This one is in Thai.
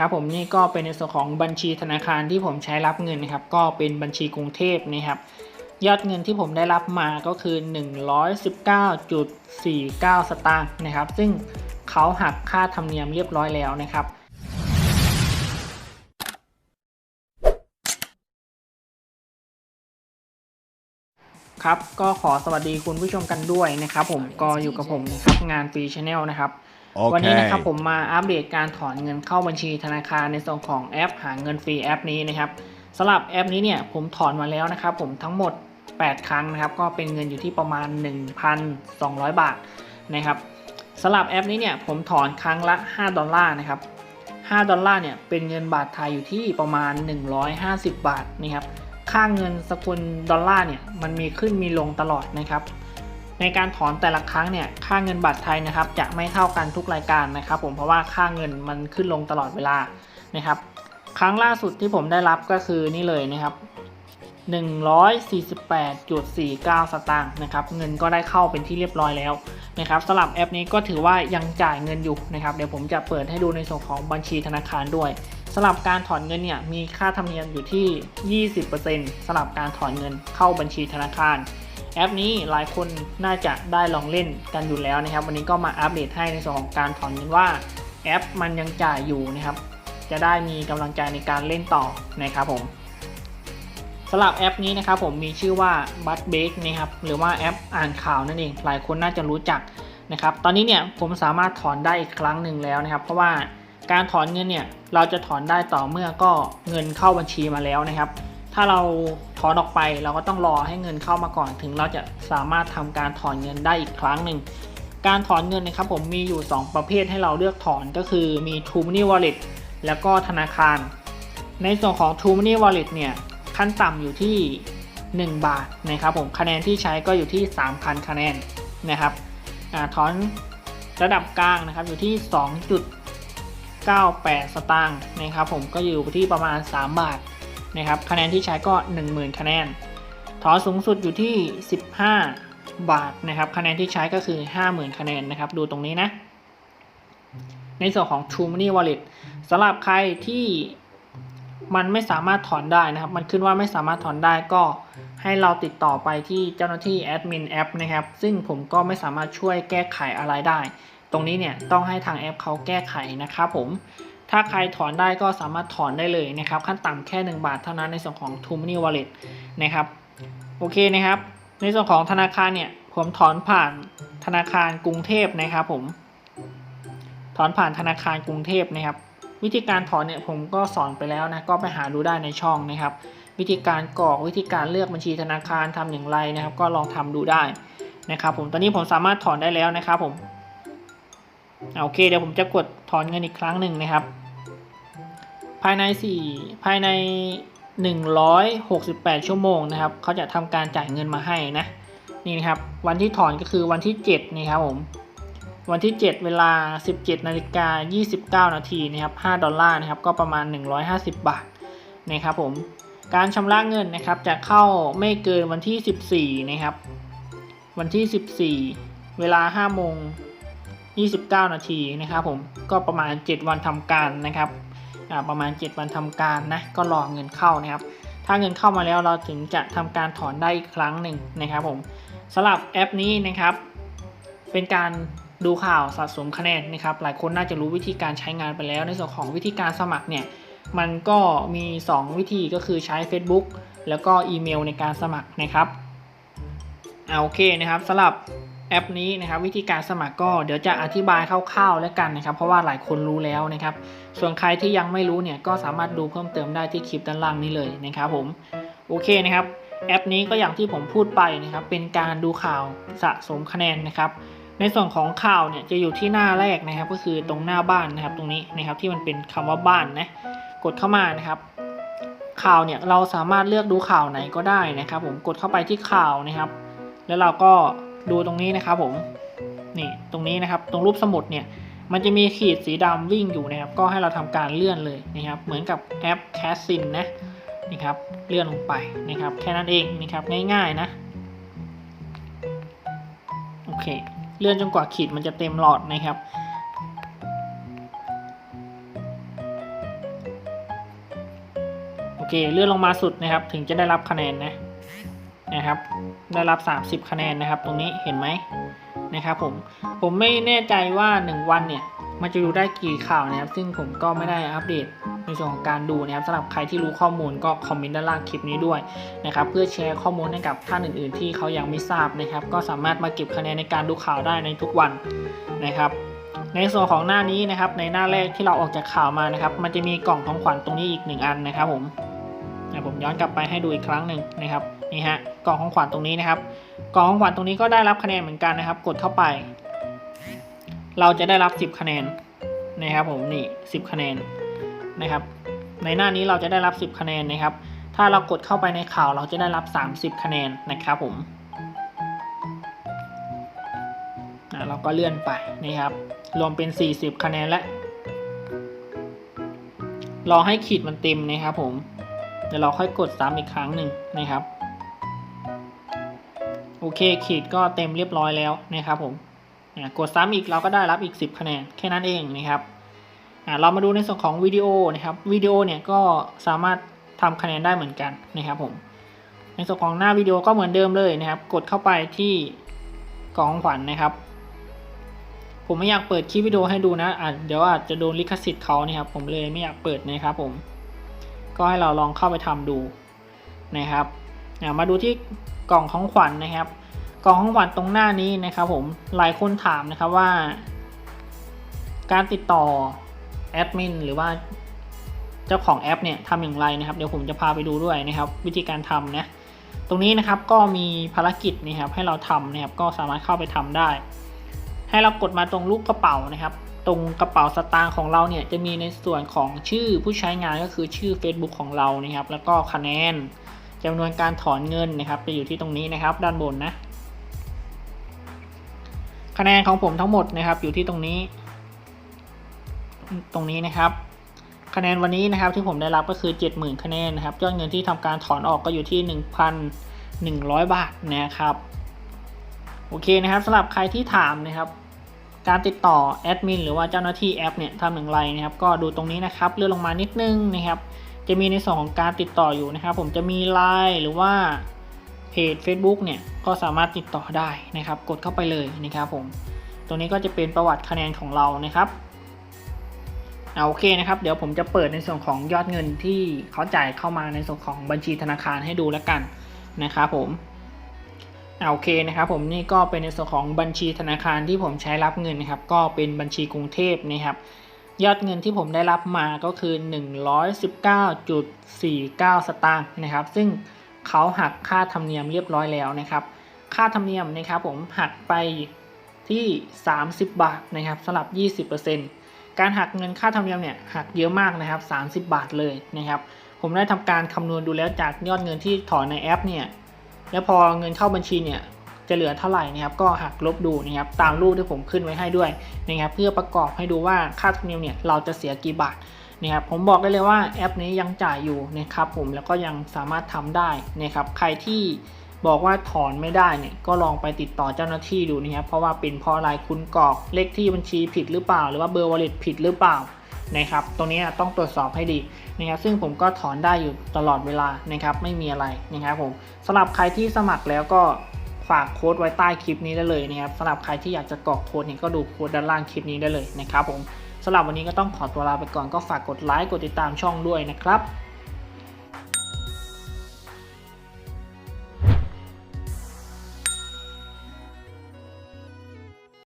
ครับผมนี่ก็เป็นในส่วนของบัญชีธนาคารที่ผมใช้รับเงินนะครับ ก็เป็นบัญชีกรุงเทพนะครับยอดเงินที่ผมได้รับมาก็คือ 119.49 สตางค์นะครับ ซึ่งเขาหักค่าธรรมเนียมเรียบร้อยแล้วนะครับครับก็ขอสวัสดีคุณผู้ชมกันด้วยนะครับ ผมก็อยู่กับผมนะครับงานฟรีชาแนลนะครับ วันนี้นะครับผมมาอัปเดตการถอนเงินเข้าบัญชีธนาคารในส่วนของแอป หาเงินฟรีแอปนี้นะครับสำหรับแอปนี้เนี่ยผมถอนมาแล้วนะครับผมทั้งหมด 8 ครั้งนะครับก็เป็นเงินอยู่ที่ประมาณ 1,200 บาทนะครับสำหรับแอปนี้เนี่ยผมถอนครั้งละ 5 ดอลลาร์นะครับ 5 ดอลลาร์เนี่ยเป็นเงินบาทไทยอยู่ที่ประมาณ 150 บาทนะครับค่าเงินสกุลดอลลาร์เนี่ยมันมีขึ้นมีลงตลอดนะครับ ในการถอนแต่ละครั้งเนี่ยค่าเงินบาทไทยนะครับจะไม่เท่ากันทุกรายการนะครับผมเพราะว่าค่าเงินมันขึ้นลงตลอดเวลานะครับครั้งล่าสุดที่ผมได้รับก็คือนี่เลยนะครับ 148.49 สตางค์นะครับเงินก็ได้เข้าเป็นที่เรียบร้อยแล้วนะครับสำหรับแอปนี้ก็ถือว่ายังจ่ายเงินอยู่นะครับเดี๋ยวผมจะเปิดให้ดูในส่วนของบัญชีธนาคารด้วยสำหรับการถอนเงินเนี่ยมีค่าธรรมเนียมอยู่ที่ 20%สำหรับการถอนเงินเข้าบัญชีธนาคาร แอปนี้หลายคนน่าจะได้ลองเล่นกันอยู่แล้วนะครับ วันนี้ก็มาอัปเดตให้ในส่วนของการถอนเงินว่าแอปมันยังจ่ายอยู่นะครับ จะได้มีกำลังใจในการเล่นต่อนะครับผมสำหรับแอปนี้นะครับผมมีชื่อว่า b u t b a k นะครับหรือว่าแอปอ่านข่าวนั่นเองหลายคนน่าจะรู้จักนะครับตอนนี้เนี่ยผมสามารถถอนได้อีกครั้งหนึ่งแล้วนะครับ เพราะว่าการถอนเงินเนี่ยเราจะถอนได้ต่อเมื่อก็เงินเข้าบัญชีมาแล้วนะครับ ถ้าเรา ถอนออกไปเราก็ต้องรอให้เงินเข้ามาก่อน ถึงเราจะสามารถทำการถอนเงินได้อีกครั้งหนึ่งการถอนเงินนะครับผมมีอยู่ 2 ประเภทให้เราเลือกถอนก็คือมี True Money Wallet แล้วก็ธนาคาร ในส่วนของ True Money Wallet เนี่ยขั้นต่ำอยู่ที่ 1 บาทนะครับผมคะแนนที่ใช้ก็อยู่ที่ 3,000 คะแนนนะครับอถอนระดับกลางนะครับอยู่ที่ 2.98 สตางค์นะครับผมก็อยู่ที่ประมาณ 3 บาท นะครับคะแนนที่ใช้ก็ 10,000 คะแนน ถอนสูงสุดอยู่ที่ 15 บาทนะครับคะแนนที่ใช้ก็คือ 50,000 คะแนนนะครับดูตรงนี้นะ ในส่วนของ True Money Wallet สำหรับใครที่มันไม่สามารถถอนได้นะครับ มันขึ้นว่าไม่สามารถถอนได้ก็ให้เราติดต่อไปที่เจ้าหน้าที่แอดมินแอปนะครับ ซึ่งผมก็ไม่สามารถช่วยแก้ไขอะไรได้ ตรงนี้เนี่ยต้องให้ทางแอปเขาแก้ไขนะครับผม ถ้าใครถอนได้ก็สามารถถอนได้เลยนะครับ ขั้นต่ำแค่ 1 บาทเท่านั้นในส่วนของ t o m o n e y Wallet นะครับโอเคนะครับ ในส่วนของธนาคารเนี่ยผมถอนผ่านธนาคารกรุงเทพนะครับผม ถอนผ่านธนาคารกรุงเทพนะครับ วิธีการถอนเนี่ยผมก็สอนไปแล้วนะก็ไปหาดูได้ในช่องนะครับ วิธีการกรอกวิธีการเลือกบัญชีธนาคารทำอย่างไรนะครับ ก็ลองทำดูได้นะครับ ผมตอนนี้ผมสามารถถอนได้แล้วนะครับผม โอเคเดี๋ยวผมจะกดถอนเงินอีกครั้งหนึ่งนะครับ ภายใน 4 ภายใน 168 ชั่วโมงนะครับเขาจะทำการจ่ายเงินมาให้นะนี่นะครับวันที่ถอนก็คือวันที่ 7นี่ครับผมวันที่ 7 เวลา 17นาฬิกา29 นาทีนะครับ5ดอลลาร์นะครับก็ประมาณ 150 บาทนะครับผมการชำระเงินนะครับจะเข้าไม่เกินวันที่ 14 นะครับ วันที่ 14 เวลา5โมง 29 นาทีนะครับผมก็ประมาณ 7 วันทำการนะครับประมาณ 7 วันทำการนะก็รอเงินเข้านะครับ ถ้าเงินเข้ามาแล้วเราถึงจะทำการถอนได้อีกครั้งหนึ่งนะครับผมสำหรับแอปนี้นะครับ เป็นการดูข่าวสะสมคะแนนนะครับ หลายคนน่าจะรู้วิธีการใช้งานไปแล้ว ในส่วนของวิธีการสมัครเนี่ยมันก็มี 2 วิธีก็คือใช้ Facebook แล้วก็อีเมลในการสมัครนะครับเอาโอเคนะครับสำหรับ แอปนี้นะครับวิธีการสมัครก็เดี๋ยวจะอธิบายคร่าวๆแล้วกันนะครับ เพราะว่าหลายคนรู้แล้วนะครับ ส่วนใครที่ยังไม่รู้เนี่ยก็สามารถดูเพิ่มเติมได้ที่คลิปด้านล่างนี้เลยนะครับผมโอเคนะครับ แอปนี้ก็อย่างที่ผมพูดไปนะครับ เป็นการดูข่าวสะสมคะแนนนะครับในส่วนของข่าวเนี่ยจะอยู่ที่หน้าแรกนะครับ ก็คือตรงหน้าบ้านนะครับ ตรงนี้นะครับที่มันเป็นคำว่าบ้านนะกดเข้ามานะครับ ข่าวเนี่ยเราสามารถเลือกดูข่าวไหนก็ได้นะครับ ผมกดเข้าไปที่ข่าวนะครับ แล้วเราก็ ดูตรงนี้นะครับผมนี่ตรงนี้นะครับตรงรูปสมุดเนี่ยมันจะมีขีดสีดำวิ่งอยู่นะครับ ก็ให้เราทำการเลื่อนเลยนะครับ เหมือนกับแอป c a s ซินนะนี่ครับเลื่อนลงไปนะครับ แค่นั้นเองนะครับง่ายๆนะโอเค เลื่อนจนกว่าขีดมันจะเต็มหลอดนะครับโอเคเลื่อนลงมาสุดนะครับ ถึงจะได้รับคะแนนนะ นะครับ ได้รับ 30 คะแนนนะครับ ตรงนี้เห็นไหมนะครับผมผมไม่แน่ใจว่า 1 วันเนี่ยมันจะดูได้กี่ข่าวนะครับ ซึ่งผมก็ไม่ได้อัปเดตในส่วนของการดูนะครับสำหรับใครที่รู้ข้อมูลก็คอมเมนต์ด้านล่างคลิปนี้ด้วยนะครับเพื่อแชร์ข้อมูลให้กับท่านอื่น ๆ ที่เขายังไม่ทราบนะครับ ก็สามารถมาเก็บคะแนนในการดูข่าวได้ในทุกวันนะครับ ในส่วนของหน้านี้นะครับ ในหน้าแรกที่เราออกจากข่าวมานะครับ มันจะมีกล่องของขวัญตรงนี้อีกหนึ่งอันนะครับผมผมย้อนกลับไปให้ดูอีกครั้งหนึ่งนะครับ นี่ฮะกล่องของขวัญตรงนี้นะครับกล่องของขวัญตรงนี้ก็ได้รับคะแนนเหมือนกันนะครับ กดเข้าไป เราจะได้รับ 10 คะแนนนะครับผมนี่ 10 คะแนนนะครับ ในหน้านี้เราจะได้รับ 10 คะแนนนะครับ ถ้าเรากดเข้าไปในข่าวเราจะได้รับ 30 คะแนนนะครับผมอะเราก็เลื่อนไปนะครับ รวมเป็น 40 คะแนนและรอให้ขีดมันเต็มนะครับผมเดี๋ยวเราค่อยกดซ้ำอีกครั้งหนึ่งนะครับ โอเคขีดก็เต็มเรียบร้อยแล้วนะครับผมอะกดซ้ำอีกเราก็ได้รับอีก 10 คะแนนแค่นั้นเองนะครับอะเรามาดูในส่วนของวิดีโอนะครับวิดีโอเนี่ยก็สามารถทำคะแนนได้เหมือนกันนะครับผมในส่วนของหน้าวิดีโอก็เหมือนเดิมเลยนะครับ กดเข้าไปที่กล่องขวัญนะครับ ผมไม่อยากเปิดคลิปวิดีโอให้ดูนะอาจเดี๋ยวอาจจะโดนลิขสิทธิ์เขานะครับ ผมเลยไม่อยากเปิดนะครับผม ก็ให้เราลองเข้าไปทำดูนะครับอะมาดูที่ กล่องของขวัญนะครับ กล่องของขวัญตรงหน้านี้นะครับ ผมหลายคนถามนะครับว่า การติดต่อแอดมินหรือว่าเจ้าของแอปเนี่ยทำอย่างไรนะครับ เดี๋ยวผมจะพาไปดูด้วยนะครับ วิธีการทำนะตรงนี้นะครับก็มีภารกิจนะครับให้เราทำนะครับก็สามารถเข้าไปทำได้ ให้เรากดมาตรงรูปกระเป๋านะครับ ตรงกระเป๋าสตางค์ของเราเนี่ยจะมีในส่วนของชื่อผู้ใช้งานก็คือชื่อ Facebook ของเรานะครับ แล้วก็คะแนน จำนวนการถอนเงินนะครับจะอยู่ที่ตรงนี้นะครับ ด้านบนนะคะแนนของผมทั้งหมดนะครับอยู่ที่ตรงนี้ ตรงนี้นะครับ คะแนนวันนี้นะครับที่ผมได้รับก็คือ 70,000 คะแนนนะครับยอดเงินที่ทำการถอนออกก็อยู่ที่ 1,100 บาทนะครับโอเคนะครับสำหรับใครที่ถามนะครับการติดต่อแอดมินหรือว่าเจ้าหน้าที่แอปเนี่ยทำอย่างไรนะครับ ก็ดูตรงนี้นะครับเลื่อนลงมานิดนึงนะครับ จะมีในส่วนของการติดต่ออยู่นะครับ ผมจะมี Line หรือว่าเพจ Facebook เนี่ยก็สามารถติดต่อได้นะครับ กดเข้าไปเลยนะครับผมตรงนี้ก็จะเป็นประวัติคะแนนของเรานะครับเอาโอเคนะครับ เดี๋ยวผมจะเปิดในส่วนของยอดเงินที่เขาจ่ายเข้ามาในส่วนของบัญชีธนาคารให้ดูแล้วกันนะครับผมเอาโอเคนะครับ ผมนี่ก็เป็นในส่วนของบัญชีธนาคารที่ผมใช้รับเงินนะครับ ก็เป็นบัญชีกรุงเทพนะครับ ยอดเงินที่ผมได้รับมาก็คือ 119.49 สตางค์นะครับ ซึ่งเขาหักค่าธรรมเนียมเรียบร้อยแล้วนะครับ ค่าธรรมเนียมนะครับผมหักไปที่ 30 บาทนะครับสำหรับ 20%การหักเงินค่าธรรมเนียมเนี่ยหักเยอะมากนะครับ 30 บาทเลยนะครับ ผมได้ทำการคำนวณดูแล้วจากยอดเงินที่ถอนในแอปเนี่ย แล้วพอเงินเข้าบัญชีเนี่ย จะเหลือเท่าไหร่นะครับก็หักลบดูนะครับตามรูปที่ผมขึ้นไว้ให้ด้วยนะครับเพื่อประกอบให้ดูว่าค่าธรรมเนียมเนี่ยเราจะเสียกี่บาทนะครับผมบอกได้เลยว่าแอปนี้ยังจ่ายอยู่นะครับผมแล้วก็ยังสามารถทำได้นะครับใครที่บอกว่าถอนไม่ได้เนี่ยก็ลองไปติดต่อเจ้าหน้าที่ดูนะครับเพราะว่าเป็นเพราะอะไรคุณกรอกเลขที่บัญชีผิดหรือเปล่า หรือว่าเบอร์ wallet ผิดหรือเปล่านะครับตรงนี้ต้องตรวจสอบให้ดีนะครับซึ่งผมก็ถอนได้อยู่ตลอดเวลานะครับไม่มีอะไรนะครับผมสำหรับใครที่สมัครแล้วก็ ฝากโค้ดไว้ใต้คลิปนี้ได้เลยนะครับสำหรับใครที่อยากจะกรอกโค้ดเนี่ยก็ดูโค้ดด้านล่างคลิปนี้ได้เลยนะครับผมสำหรับวันนี้ก็ต้องขอตัวลาไปก่อนก็ฝากกดไลค์กดติดตามช่องด้วยนะครับ